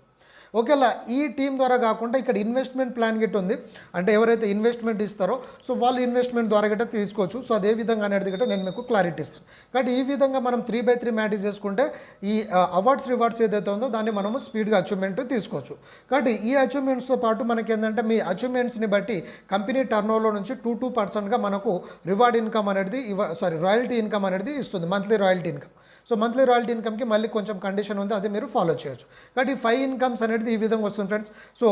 ఓకేలా ఈ టీం ద్వారా కాకుండా ఇక్కడ ఇన్వెస్ట్మెంట్ ప్లాన్ గిట్ ఉంది. అంటే ఎవరైతే ఇన్వెస్ట్మెంట్ ఇస్తారో సో వాళ్ళు ఇన్వెస్ట్మెంట్ ద్వారా గట్రా తీసుకోవచ్చు. సో అదే విధంగా అనేది గట్రా నేను మీకు క్లారిటీ ఇస్తాను. కాబట్టి ఈ విధంగా మనం త్రీ బై త్రీ మ్యాటిస్ చేసుకుంటే ఈ అవార్డ్స్ రివార్డ్స్ ఏదైతే ఉందో దాన్ని మనము స్పీడ్గా అచీవ్మెంట్ తీసుకోవచ్చు. కాబట్టి ఈ అచీవ్మెంట్స్తో పాటు మనకి ఏంటంటే మీ అచీవ్మెంట్స్ని బట్టి కంపెనీ టర్న్ నుంచి టూ టూ పర్సెంట్గా మనకు రివార్డ్ ఇన్కమ్ అనేది సారీ రాయల్టీ ఇన్కమ్ అనేది ఇస్తుంది. Monthly royalty income. So monthly royalty ఇన్కమ్కి మళ్ళీ కొంచెం కండిషన్ ఉంది అది మీరు ఫాలో చేయొచ్చు. కాబట్టి ఈ ఫైవ్ ఇన్కమ్స్ అనేది ఈ విధంగా వస్తుంది ఫ్రెండ్స్ సో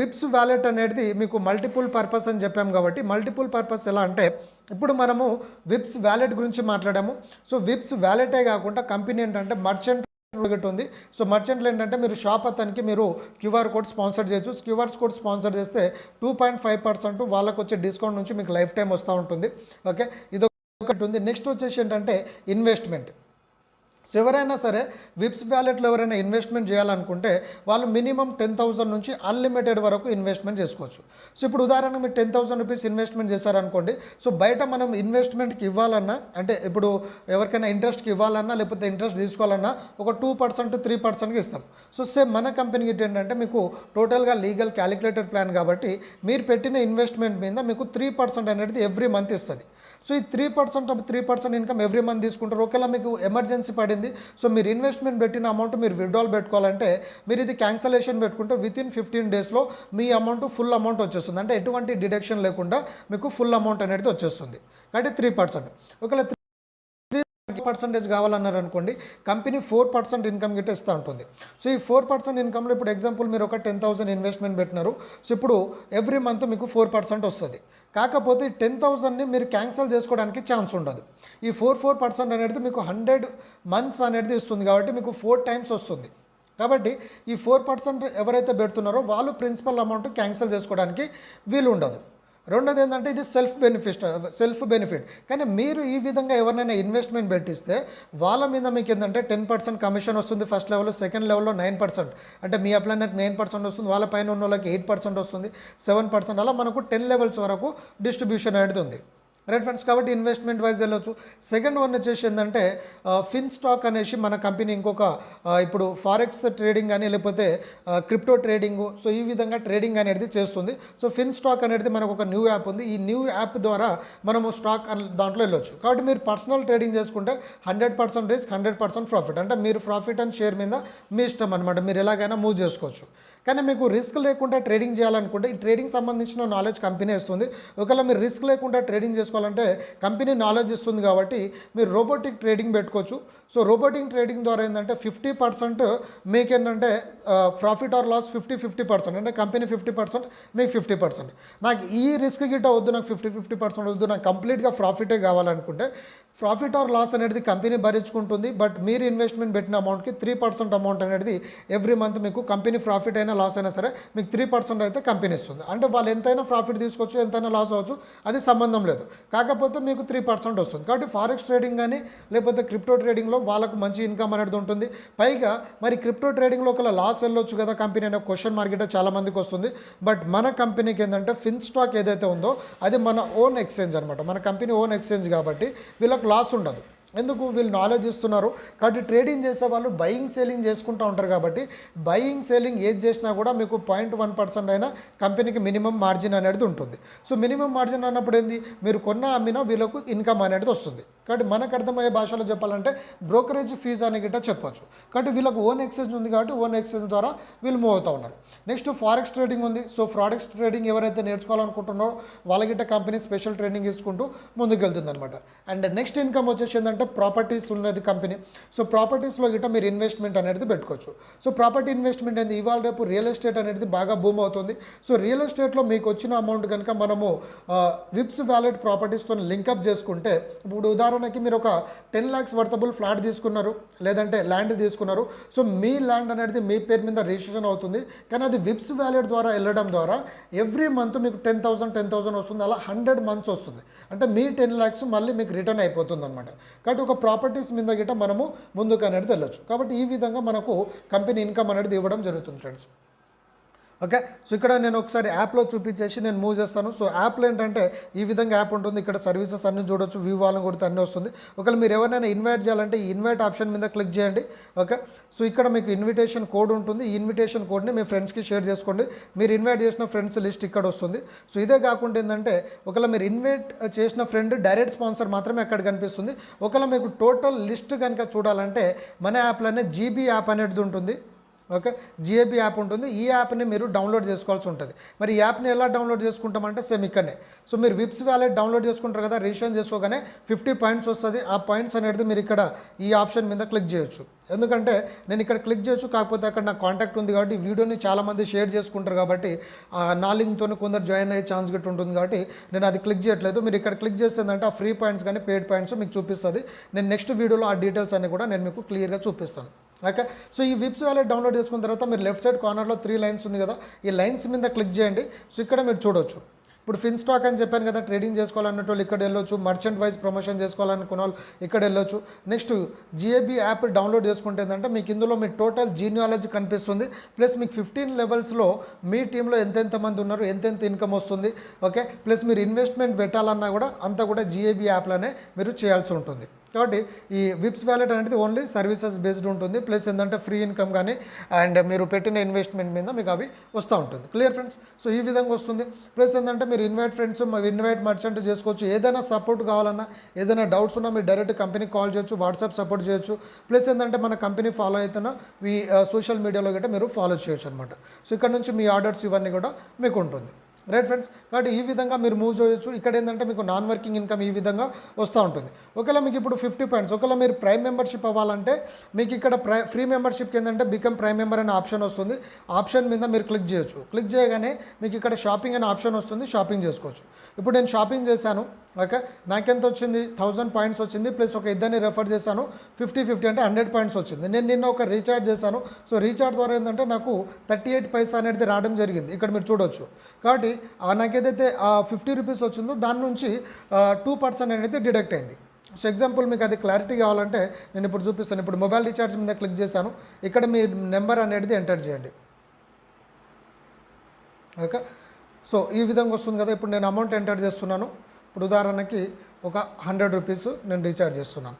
విప్స్ వ్యాలెట్ అనేది మీకు మల్టిపుల్ పర్పస్ అని చెప్పాం కాబట్టి మల్టిపుల్ పర్పస్ ఎలా అంటే ఇప్పుడు మనము విప్స్ వ్యాలెట్ గురించి మాట్లాడాము. సో విప్స్ వ్యాలెటే కాకుండా కంపెనీ ఏంటంటే మర్చెంట్ ఒకటి ఉంది. సో మర్చెంట్లు ఏంటంటే మీరు షాప్ అతనికి మీరు క్యూఆర్ కోడ్ స్పాన్సర్ చేయొచ్చు. క్యూఆర్ కోడ్ స్పాన్సర్ చేస్తే టూ పాయింట్ ఫైవ్ పర్సెంట్ వాళ్ళకు వచ్చే డిస్కౌంట్ నుంచి మీకు లైఫ్ టైం వస్తూ ఉంటుంది. ఓకే ఇది ఒకటి ఉంది. నెక్స్ట్ వచ్చేసి ఏంటంటే ఇన్వెస్ట్మెంట్ ఎవరైనా సరే విప్స్ వ్యాలెట్లో ఎవరైనా ఇన్వెస్ట్మెంట్ చేయాలనుకుంటే వాళ్ళు మినిమం టెన్ థౌసండ్ నుంచి అన్లిమిటెడ్ వరకు ఇన్వెస్ట్మెంట్ చేసుకోవచ్చు. సో ఇప్పుడు ఉదాహరణకు మీరు టెన్ థౌసండ్ రూపీస్ ఇన్వెస్ట్మెంట్ చేశారనుకోండి సో బయట మనం ఇన్వెస్ట్మెంట్కి ఇవ్వాలన్నా అంటే ఇప్పుడు ఎవరికైనా ఇంట్రెస్ట్కి ఇవ్వాలన్నా లేకపోతే ఇంట్రెస్ట్ తీసుకోవాలన్నా ఒక టూ పర్సెంట్ త్రీ పర్సెంట్కి ఇస్తాం. సో సేమ్ మన కంపెనీకి ఏంటంటే మీకు టోటల్గా లీగల్ క్యాలిక్యులేటర్ ప్లాన్ కాబట్టి మీరు పెట్టిన ఇన్వెస్ట్మెంట్ మీద మీకు త్రీ పర్సెంట్ అనేది ఎవ్రీ మంత్ ఇస్తుంది. సో ఈ three percent three percent income every month తీసుకుంటారు. ఒకవేళ మీకు ఎమర్జెన్సీ పడింది సో మీరు ఇన్వెస్ట్మెంట్ పెట్టిన అమౌంట్ మీరు విడ్రాల్ పెట్టుకోవాలంటే మీరు ఇది క్యాన్సలేషన్ పెట్టుకుంటే విత్ ఇన్ ఫిఫ్టీన్ డేస్లో మీ అమౌంట్ ఫుల్ అమౌంట్ వచ్చేస్తుంది. అంటే ఎటువంటి డిడక్షన్ లేకుండా మీకు ఫుల్ అమౌంట్ అనేది వచ్చేస్తుంది. కాబట్టి త్రీ పర్సెంట్ ఒకవేళ త్రీ పర్సెంటేజ్ కావాలన్నారు అనుకోండి కంపెనీ ఫోర్ పర్సెంట్ ఇన్కమ్ గిట్ట ఇస్తూ ఉంటుంది. సో ఈ ఫోర్ పర్సెంట్ ఇన్కమ్లో ఇప్పుడు ఎగ్జాంపుల్ మీరు ఒక టెన్ థౌసండ్ ఇన్వెస్ట్మెంట్ పెట్టినారు. సో ఇప్పుడు ఎవ్రీ మంత్ మీకు ఫోర్ పర్సెంట్ వస్తుంది. కాకపోతే టెన్ థౌసండ్ని మీరు క్యాన్సిల్ చేసుకోవడానికి ఛాన్స్ ఉండదు. ఈ ఫోర్ ఫోర్ పర్సెంట్ అనేది మీకు హండ్రెడ్ మంత్స్ అనేది ఇస్తుంది కాబట్టి మీకు ఫోర్ టైమ్స్ వస్తుంది. కాబట్టి ఈ ఫోర్ పర్సెంట్ ఎవరైతే పెడుతున్నారో వాళ్ళు ప్రిన్సిపల్ అమౌంట్ క్యాన్సిల్ చేసుకోవడానికి వీలు ఉండదు రెండోది ఏంటంటే ఇది సెల్ఫ్ బెనిఫిట్ సెల్ఫ్ బెనిఫిట్ కానీ మీరు ఈ విధంగా ఎవరినైనా ఇన్వెస్ట్మెంట్ పెట్టిస్తే వాళ్ళ మీద మీకు ఏంటంటే టెన్ పర్సెంట్ కమిషన్ వస్తుంది ఫస్ట్ లెవెల్లో సెకండ్ లెవెల్లో నైన్ పర్సెంట్ అంటే మీ అప్లైనట్ నైన్ పర్సెంట్ వస్తుంది వాళ్ళ పైన ఉన్న వాళ్ళకి ఎయిట్ పర్సెంట్ వస్తుంది సెవెన్ పర్సెంట్ అలా మనకు టెన్ లెవెల్స్ వరకు డిస్ట్రిబ్యూషన్ అనేది ఉంది. రైట్ ఫ్రెండ్స్ కాబట్టి ఇన్వెస్ట్మెంట్ వైజ్ వెళ్ళొచ్చు. సెకండ్ వన్ వచ్చేసి ఏంటంటే ఫిన్ స్టాక్ అనేసి మన కంపెనీ ఇంకొక ఇప్పుడు ఫారెక్స్ ట్రేడింగ్ కానీ లేకపోతే క్రిప్టో ట్రేడింగ్. సో ఈ విధంగా ట్రేడింగ్ అనేది చేస్తుంది. సో ఫిన్ స్టాక్ అనేది మనకు ఒక న్యూ యాప్ ఉంది. ఈ న్యూ యాప్ ద్వారా మనము స్టాక్ దాంట్లో వెళ్ళొచ్చు. కాబట్టి మీరు పర్సనల్ ట్రేడింగ్ చేసుకుంటే hundred percent risk hundred percent profit. అంటే మీరు ప్రాఫిట్ అండ్ షేర్ మీద మీ ఇష్టం అనమాట మీరు ఎలాగైనా మూవ్ చేసుకోవచ్చు. కానీ మీకు రిస్క్ లేకుండా ట్రేడింగ్ చేయాలనుకుంటే ఈ ట్రేడింగ్ సంబంధించిన నాలెడ్జ్ కంపెనీ ఇస్తుంది. ఒకవేళ మీరు రిస్క్ లేకుండా ట్రేడింగ్ చేసుకోవాలంటే కంపెనీ నాలెడ్జ్ ఇస్తుంది కాబట్టి మీరు రోబోటిక్ ట్రేడింగ్ పెట్టుకోవచ్చు. సో రోబోటిక్ ట్రేడింగ్ ద్వారా ఏంటంటే ఫిఫ్టీ పర్సెంట్ మీకు ఏంటంటే profit or loss fifty fifty percent అంటే కంపెనీ ఫిఫ్టీ పర్సెంట్ మీకు ఫిఫ్టీ పర్సెంట్ నాకు ఈ రిస్క్ గిట్ట వద్దు నాకు ఫిఫ్టీ ఫిఫ్టీ పర్సెంట్ వద్దు నాకు కంప్లీట్గా ప్రాఫిటే కావాలనుకుంటే ప్రాఫిట్ ఆర్ లాస్ అనేది కంపెనీ భరించుకుంటుంది బట్ మీరు ఇన్వెస్ట్మెంట్ పెట్టిన అమౌంట్కి త్రీ పర్సెంట్ అమౌంట్ అనేది ఎవ్రీ మంత్ మీకు కంపెనీ ప్రాఫిట్ అయినా లాస్ అయినా సరే మీకు త్రీ పర్సెంట్ అయితే కంపెనీ ఇస్తుంది. అంటే వాళ్ళు ఎంతైనా ప్రాఫిట్ తీసుకోవచ్చు ఎంతైనా లాస్ అవ్వచ్చు అది సంబంధం లేదు. కాకపోతే మీకు త్రీ పర్సెంట్ వస్తుంది. కాబట్టి ఫారెక్స్ ట్రేడింగ్ కానీ లేకపోతే క్రిప్టో ట్రేడింగ్లో వాళ్ళకు మంచి ఇన్కమ్ అనేది ఉంటుంది. పైగా మరి క్రిప్టో ట్రేడింగ్లో ఒకవేళ లాస్ వెళ్ళొచ్చు కదా కంపెనీ అనే క్వశ్చన్ మార్కెట్ చాలా మందికి వస్తుంది. బట్ మన కంపెనీకి ఏంటంటే ఫిన్ స్టాక్ ఏదైతే ఉందో అది మన ఓన్ ఎక్స్చేంజ్ అనమాట మన కంపెనీ ఓన్ ఎక్స్చేంజ్ కాబట్టి వీళ్ళకి లాస్ ఉండదు. ఎందుకు వీళ్ళు నాలెడ్జ్ ఇస్తున్నారు? కాబట్టి ట్రేడింగ్ చేసే వాళ్ళు బయింగ్ సేలింగ్ చేసుకుంటూ ఉంటారు కాబట్టి బయింగ్ సేలింగ్ ఏది చేసినా కూడా మీకు పాయింట్ వన్ పర్సెంట్ అయినా కంపెనీకి మినిమం మార్జిన్ అనేది ఉంటుంది. సో మినిమం మార్జిన్ అన్నప్పుడు ఏంది? మీరు కొన్న అమ్మినా వీళ్ళకు ఇన్కమ్ అనేది వస్తుంది. కాబట్టి మనకు అర్థమయ్యే భాషలో చెప్పాలంటే బ్రోకరేజ్ ఫీజు అని గిట్ట చెప్పొచ్చు. కాబట్టి వీళ్ళకు ఓన్ ఎక్స్చేంజ్ ఉంది కాబట్టి ఓన్ ఎక్స్చేంజ్ ద్వారా వీళ్ళు మూవ్ అవుతూ ఉన్నారు. నెక్స్ట్ ఫారెక్స్ ట్రేడింగ్ ఉంది. సో ఫారెక్స్ ట్రేడింగ్ ఎవరైతే నేర్చుకోవాలనుకుంటున్నారో వాళ్ళగిట్ట కంపెనీ స్పెషల్ ట్రైనింగ్ ఇచ్చుకుంటూ ముందుకు వెళ్తుంది అనమాట అండ్ నెక్స్ట్ ఇన్కమ్ వచ్చేసి ఏంటంటే ప్రాపర్టీస్ ఉన్నది కంపెనీ. సో ప్రాపర్టీస్లో గిట్ట మీరు ఇన్వెస్ట్మెంట్ అనేది పెట్టుకోవచ్చు. సో ప్రాపర్టీ ఇన్వెస్ట్మెంట్ అనేది ఇవాళ రేపు రియల్ ఎస్టేట్ అనేది బాగా బూమ్ అవుతుంది. సో రియల్ ఎస్టేట్లో మీకు వచ్చిన అమౌంట్ కనుక మనము విప్స్ వ్యాలెట్ ప్రాపర్టీస్తో లింకప్ చేసుకుంటే ఇప్పుడు ఉదాహరణకి మీరు ఒక టెన్ ల్యాక్స్ వర్తబుల్ ఫ్లాట్ తీసుకున్నారు లేదంటే ల్యాండ్ తీసుకున్నారు. సో మీ ల్యాండ్ అనేది మీ పేరు మీద రిజిస్ట్రేషన్ అవుతుంది. కానీ అది విప్స్ వ్యాలెట్ ద్వారా వెళ్ళడం ద్వారా ఎవ్రీ మంత్ మీకు టెన్ థౌసండ్ టెన్ థౌసండ్ వస్తుంది. అలా హండ్రెడ్ మంత్స్ వస్తుంది. అంటే మీ టెన్ ల్యాక్స్ మళ్ళీ మీకు రిటర్న్ అయిపోతుంది అనమాట కాబట్టి ఒక ప్రాపర్టీస్ మీద గిట్ట మనము ముందుకు అనేది వెళ్ళొచ్చు కాబట్టి ఈ విధంగా మనకు కంపెనీ ఇన్కమ్ అనేది ఇవ్వడం జరుగుతుంది ఫ్రెండ్స్ ఓకే? సో ఇక్కడ నేను ఒకసారి యాప్లో చూపించేసి నేను మూవ్ చేస్తాను. సో యాప్లో ఏంటంటే ఈ విధంగా యాప్ ఉంటుంది. ఇక్కడ సర్వీసెస్ అన్నీ చూడొచ్చు. వ్యూ వాళ్ళని కొడితే అన్నీ వస్తుంది. ఒకవేళ మీరు ఎవరైనా ఇన్వైట్ చేయాలంటే ఈ ఇన్వైట్ ఆప్షన్ మీద క్లిక్ చేయండి. ఓకే? సో ఇక్కడ మీకు ఇన్విటేషన్ కోడ్ ఉంటుంది. ఈ ఇన్విటేషన్ కోడ్ని మీ ఫ్రెండ్స్కి షేర్ చేసుకోండి. మీరు ఇన్వైట్ చేసిన ఫ్రెండ్స్ లిస్ట్ ఇక్కడ వస్తుంది. సో ఇదే కాకుండా ఏంటంటే ఒకవేళ మీరు ఇన్వైట్ చేసిన ఫ్రెండ్ డైరెక్ట్ స్పాన్సర్ మాత్రమే అక్కడ కనిపిస్తుంది. ఒకవేళ మీకు టోటల్ లిస్ట్ కనుక చూడాలంటే మన యాప్లోనే జీబీ యాప్ అనేది ఉంటుంది. ఓకే? జిఏబి యాప్ ఉంటుంది. ఈ యాప్ని మీరు డౌన్లోడ్ చేసుకోవాల్సి ఉంటుంది. మరి ఈ యాప్ని ఎలా డౌన్లోడ్ చేసుకుంటామంటే సేమ్ ఇక్కడనే. సో మీరు విప్స్ వ్యాలెట్ డౌన్లోడ్ చేసుకుంటారు కదా రిజిస్ట్రేషన్ చేసుకోగానే ఫిఫ్టీ పాయింట్స్ వస్తుంది. ఆ పాయింట్స్ అనేది మీరు ఇక్కడ ఈ ఆప్షన్ మీద క్లిక్ చేయొచ్చు. ఎందుకంటే నేను ఇక్కడ క్లిక్ చేయొచ్చు కాకపోతే అక్కడ నా కాంటాక్ట్ ఉంది కాబట్టి వీడియోని చాలామంది షేర్ చేసుకుంటారు కాబట్టి ఆ, నా లింక్తో కొందరు జాయిన్ అయ్యే ఛాన్స్ గట్టి ఉంటుంది కాబట్టి నేను అది క్లిక్ చేయట్లేదు. మీరు ఇక్కడ క్లిక్ చేసేదంటే ఆ ఫ్రీ పాయింట్స్ కానీ పెయిడ్ పాయింట్స్ మీకు చూపిస్తుంది. నేను నెక్స్ట్ వీడియోలో ఆ డీటెయిల్స్ అన్ని కూడా నేను మీకు క్లియర్గా చూపిస్తాను. ఓకే సో ఈ విప్స్ వ్యాలెట్ డౌన్లోడ్ చేసుకున్న తర్వాత మీరు లెఫ్ట్ సైడ్ కార్నర్లో త్రీ లైన్స్ ఉంది కదా ఈ లైన్స్ మీద క్లిక్ చేయండి. సో ఇక్కడ మీరు చూడొచ్చు. ఇప్పుడు ఫిన్ స్టాక్ అని చెప్పాను కదా ట్రేడింగ్ చేసుకోవాలన్నట్టు వాళ్ళు ఇక్కడ వెళ్ళొచ్చు మర్చెంట్ వైజ్ ప్రమోషన్ చేసుకోవాలనుకున్న వాళ్ళు ఇక్కడ వెళ్ళొచ్చు. నెక్స్ట్ జిఏబి యాప్ డౌన్లోడ్ చేసుకుంటే ఏంటంటే మీకు ఇందులో మీ టోటల్ జీనియాలజీ కనిపిస్తుంది. ప్లస్ మీకు ఫిఫ్టీన్ లెవెల్స్లో మీ టీంలో ఎంతెంత మంది ఉన్నారు ఎంతెంత ఇన్కమ్ వస్తుంది ఓకే ప్లస్ మీరు ఇన్వెస్ట్మెంట్ పెట్టాలన్నా కూడా అంతా కూడా జిఏబి యాప్లోనే మీరు చేయాల్సి ఉంటుంది. కాబట్టి ఈ విప్స్ వ్యాలెట్ అనేది ఓన్లీ సర్వీసెస్ బేస్డ్ ఉంటుంది. ప్లస్ ఏంటంటే ఫ్రీ ఇన్కమ్ కానీ అండ్ మీరు పెట్టిన ఇన్వెస్ట్మెంట్ మీద మీకు అవి వస్తూ ఉంటుంది. క్లియర్ ఫ్రెండ్స్ సో ఈ విధంగా వస్తుంది. ప్లస్ ఏంటంటే మీరు ఇన్వైట్ ఫ్రెండ్స్ ఇన్వైట్ మర్చెంట్ చేసుకోవచ్చు. ఏదైనా సపోర్ట్ కావాలన్నా ఏదైనా డౌట్స్ ఉన్నా మీరు డైరెక్ట్ కంపెనీకి కాల్ చేయొచ్చు వాట్సాప్ సపోర్ట్ చేయొచ్చు. ప్లస్ ఏంటంటే మన కంపెనీ ఫాలో అవుతున్న ఈ సోషల్ మీడియాలో గట్రా మీరు ఫాలో చేయొచ్చు అనమాట సో ఇక్కడ నుంచి మీ ఆర్డర్స్ ఇవన్నీ కూడా మీకు ఉంటుంది. రైట్ ఫ్రెండ్స్ కాబట్టి ఈ విధంగా మీరు మూవ్ చేయొచ్చు. ఇక్కడ ఏంటంటే మీకు నాన్ వర్కింగ్ ఇన్కమ్ ఈ విధంగా వస్తూ ఉంటుంది. ఒకవేళ మీకు ఇప్పుడు ఫిఫ్టీ పాయింట్స్ ఒకవేళ మీరు ప్రైమ్ మెంబర్షిప్ అవ్వాలంటే మీకు ఇక్కడ ప్రై ఫ్రీ మెంబర్షిప్కి ఏంటంటే బికమ్ ప్రైమ్ మెంబర్ అనే ఆప్షన్ వస్తుంది. ఆప్షన్ మీద మీరు క్లిక్ చేయొచ్చు. క్లిక్ చేయగానే మీకు ఇక్కడ షాపింగ్ అనే ఆప్షన్ వస్తుంది. షాపింగ్ చేసుకోవచ్చు. ఇప్పుడు నేను షాపింగ్ చేశాను. ఓకే? నాకెంత వచ్చింది థౌజండ్ పాయింట్స్ వచ్చింది ప్లస్ ఒక ఇద్దరిని రెఫర్ చేశాను. ఫిఫ్టీ ఫిఫ్టీ అంటే హండ్రెడ్ పాయింట్స్ వచ్చింది. నేను నిన్న ఒక రీఛార్జ్ చేశాను. సో రీఛార్జ్ ద్వారా ఏంటంటే నాకు థర్టీ ఎయిట్ పైసా అనేది రావడం జరిగింది. ఇక్కడ మీరు చూడొచ్చు. కాబట్టి నాకేదైతే ఫిఫ్టీ రూపీస్ వచ్చిందో దాని నుంచి టూ పర్సెంట్ అనేది డిడక్ట్ అయింది. సో ఎగ్జాంపుల్ మీకు అది క్లారిటీ కావాలంటే నేను ఇప్పుడు చూపిస్తాను. ఇప్పుడు మొబైల్ రీఛార్జ్ మీద క్లిక్ చేశాను. ఇక్కడ మీ నెంబర్ అనేది ఎంటర్ చేయండి. ఓకే? సో ఈ విధంగా వస్తుంది కదా. ఇప్పుడు నేను అమౌంట్ ఎంటర్ చేస్తున్నాను. ఇప్పుడు ఉదాహరణకి ఒక హండ్రెడ్ రూపీస్ నేను రీఛార్జ్ చేస్తున్నాను.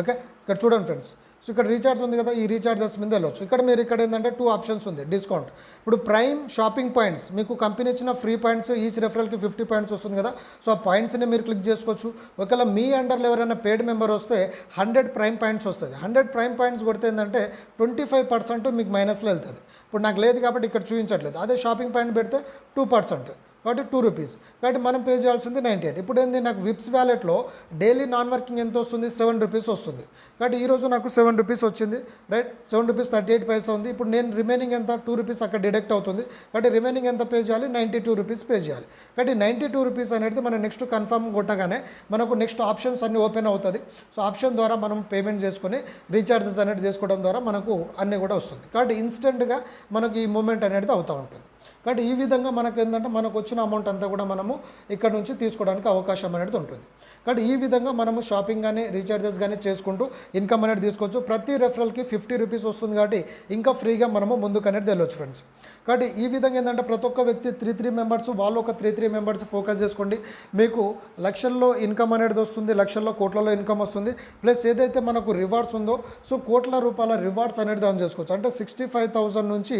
ఓకే? ఇక్కడ చూడండి ఫ్రెండ్స్. సో ఇక్కడ రీఛార్జ్ ఉంది కదా ఈ రీఛార్జెస్ మీద వెళ్ళొచ్చు. ఇక్కడ మీరు ఇక్కడ ఏంటంటే టూ ఆప్షన్స్ ఉంది డిస్కౌంట్ ఇప్పుడు ప్రైమ్ షాపింగ్ పాయింట్స్ మీకు కంపెనీ ఇచ్చిన ఫ్రీ పాయింట్స్ ఈచ్ రెఫరల్కి ఫిఫ్టీ పాయింట్స్ వస్తుంది కదా. సో ఆ పాయింట్స్ని మీరు క్లిక్ చేసుకోవచ్చు. ఒకవేళ మీ అండర్లో ఎవరైనా పేడ్ మెంబర్ వస్తే హండ్రెడ్ ప్రైమ్ పాయింట్స్ వస్తుంది హండ్రెడ్ ప్రైమ్ పాయింట్స్ కొడితే ఏంటంటే ట్వంటీ ఫైవ్ పర్సెంట్ మీకు మైనస్లో వెళ్తుంది. ఇప్పుడు నాకు లేదు కాబట్టి ఇక్కడ చూపించట్లేదు. అదే షాపింగ్ పాయింట్ పెడితే టూ పర్సెంట్ కాబట్టి టూ రూపీస్ కాబట్టి మనం పే చేయాల్సింది నైంటీ ఎయిట్ ఇప్పుడు ఏంది నాకు విప్స్ వ్యాలెట్లో డైలీ నాన్ వర్కింగ్ ఎంత వస్తుంది? సెవెన్ రూపీస్ వస్తుంది. కాబట్టి ఈరోజు నాకు సెవెన్ రూపీస్ వచ్చింది right seven rupees thirty eight paisa ఉంది. ఇప్పుడు నేను రిమైనింగ్ ఎంత? టూ రూపీస్ అక్కడ డిడక్ట్ అవుతుంది. కాబట్టి రిమైనింగ్ ఎంత పే చేయాలి? నైంటీ టూ రూపీస్ పే చేయాలి. కాబట్టి నైంటీ టూ రూపీస్ అనేది మనం నెక్స్ట్ కన్ఫర్మ్ కొట్టగానే మనకు నెక్స్ట్ ఆప్షన్స్ అన్ని ఓపెన్ అవుతుంది. సో ఆప్షన్ ద్వారా మనం పేమెంట్ చేసుకొని రీఛార్జెస్ అనేది చేసుకోవడం ద్వారా మనకు అన్నీ కూడా వస్తుంది. కాబట్టి ఇన్స్టెంట్గా మనకు ఈ మూమెంట్ అనేది అవుతూ ఉంటుంది. కాబట్టి ఈ విధంగా మనకు ఏంటంటే మనకు వచ్చిన అమౌంట్ అంతా కూడా మనము ఇక్కడ నుంచి తీసుకోవడానికి అవకాశం అనేది ఉంటుంది. కాబట్టి ఈ విధంగా మనము షాపింగ్ కానీ రీఛార్జెస్ కానీ చేసుకుంటూ ఇన్కమ్ అనేది తీసుకోవచ్చు. ప్రతి రెఫరల్కి ఫిఫ్టీ రూపీస్ వస్తుంది కాబట్టి ఇంకా ఫ్రీగా మనము ముందుకు అనేది వెళ్ళొచ్చు ఫ్రెండ్స్ కాబట్టి ఈ విధంగా ఏంటంటే ప్రతి ఒక్క వ్యక్తి త్రీ త్రీ మెంబర్స్ వాళ్ళు ఒక త్రీ త్రీ మెంబర్స్ ఫోకస్ చేసుకోండి. మీకు లక్షల్లో ఇన్కమ్ అనేది వస్తుంది లక్షల్లో కోట్లలో ఇన్కమ్ వస్తుంది. ప్లస్ ఏదైతే మనకు రివార్డ్స్ ఉందో సో కోట్ల రూపాయల రివార్డ్స్ అనేది దాని చేసుకోవచ్చు. అంటే సిక్స్టీ ఫైవ్ థౌజండ్ నుంచి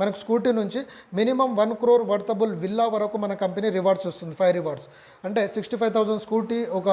మనకు స్కూటీ నుంచి minimum one crore worthable villa వరకు మన కంపెనీ రివార్డ్స్ వస్తుంది ఫైవ్ రివార్డ్స్. అంటే సిక్స్టీ ఫైవ్ థౌసండ్ స్కూటీ ఒక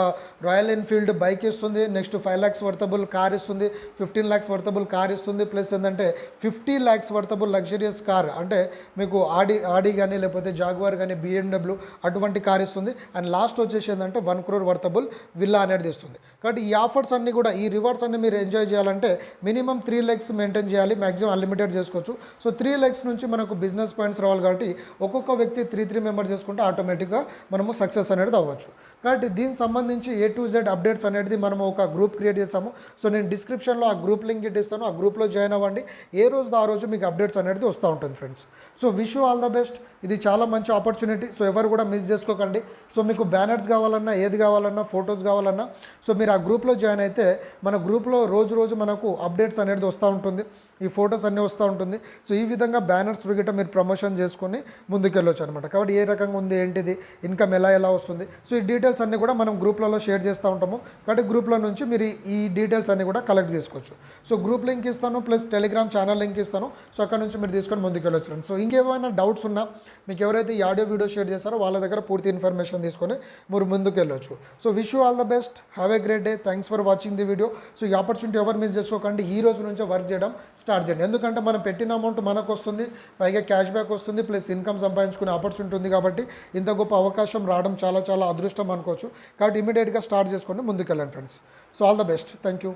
రాయల్ ఎన్ఫీల్డ్ బైక్ ఇస్తుంది next five lakhs worthable car ఇస్తుంది ఫిఫ్టీన్ ల్యాక్స్ వర్తబుల్ కార్ ఇస్తుంది ప్లస్ ఏంటంటే fifty lakhs worthable luxurious car అంటే మీకు ఆడి ఆడి కానీ లేకపోతే జాగ్వార్ కానీ బిఎండబ్ల్యూ అటువంటి కార్ ఇస్తుంది. అండ్ లాస్ట్ వచ్చేసి ఏంటంటే వన్ క్రోర్ వర్తబుల్ విల్లా అనేది ఇస్తుంది. కాబట్టి ఈ ఆఫర్స్ అన్నీ కూడా ఈ రివార్డ్స్ అన్ని మీరు ఎంజాయ్ చేయాలంటే మినిమం త్రీ ల్యాక్స్ మెయింటైన్ చేయాలి మ్యాక్సిమం అన్లిమిటెడ్ చేసుకోవచ్చు. సో త్రీ ల్యాక్స్ నుంచి మనకు బిజినెస్ పాయింట్స్ రావాలి కాబట్టి ఒక్కొక్క వ్యక్తి త్రీ త్రీ మెంబర్స్ చేసుకుంటే ఆటోమేటిక్గా మనము సక్సెస్ అనేది అవ్వచ్చు. కాబట్టి దీనికి సంబంధించి ఏ టు జెడ్ అప్డేట్స్ అనేది మనం ఒక గ్రూప్ క్రియేట్ చేసాము సో నేను డిస్క్రిప్షన్లో ఆ గ్రూప్ లింక్ ఇస్తాను. ఆ గ్రూప్లో జాయిన్ అవ్వండి. ఏ రోజు ఆ రోజు మీకు అప్డేట్స్ అనేది వస్తూ ఉంటుంది friends so wish all the best ఇది చాలా మంచి ఆపర్చునిటీ సో ఎవరు కూడా మిస్ చేసుకోకండి. సో మీకు బ్యానర్స్ కావాలన్నా ఏది కావాలన్నా ఫొటోస్ కావాలన్నా సో మీరు ఆ గ్రూప్లో జాయిన్ అయితే మన గ్రూప్లో రోజు రోజు మనకు అప్డేట్స్ అనేది వస్తూ ఉంటుంది. ఈ ఫొటోస్ అన్నీ వస్తూ ఉంటుంది. సో ఈ విధంగా బ్యానర్స్ త్రూ మీరు ప్రమోషన్ చేసుకొని ముందుకెళ్ళొచ్చు అనమాట కాబట్టి ఏ రకంగా ఉంది ఏంటిది ఇన్కమ్ ఎలా ఎలా వస్తుంది. సో ఈ డీటెయిల్స్ అన్నీ కూడా మనం గ్రూప్లలో షేర్ చేస్తూ ఉంటాము. కాబట్టి గ్రూప్లో నుంచి మీరు ఈ డీటెయిల్స్ అన్నీ కూడా కలెక్ట్ చేసుకోవచ్చు. సో గ్రూప్ లింక్ ఇస్తాను ప్లస్ టెలిగ్రామ్ ఛానల్ లింక్ ఇస్తాను. సో అక్కడ నుంచి మీరు తీసుకొని ముందుకెళ్ళొచ్చు ఫ్రెండ్స్. సో ఇంకేమైనా డౌట్స్ ఉన్నా మీకు ఎవరైతే ఈ ఆడియో వీడియో షేర్ చేస్తారో వాళ్ళ దగ్గర పూర్తి ఇన్ఫర్మేషన్ తీసుకొని మీరు ముందుకెళ్ళొచ్చు. So wish all the best. Have a great day thanks for watching the video so ఈ ఆపర్చునిటీ ఎవరు మిస్ చేసుకోకండి. ఈ రోజు నుంచే వర్క్ చేయడం స్టార్ట్ స్టార్ట్ చేయండి. ఎందుకంటే మనం పెట్టిన అమౌంట్ మనకు వస్తుంది పైగా క్యాష్ బ్యాక్ వస్తుంది ప్లస్ ఇన్కమ్ సంపాదించుకునే ఆపర్చునిటీ ఉంది కాబట్టి ఇంత గొప్ప అవకాశం రావడం చాలా చాలా అదృష్టం అనుకోవచ్చు. కాబట్టి ఇమీడియట్గా స్టార్ట్ చేసుకోండి ముందుకెళ్ళండి friends so all the best thank you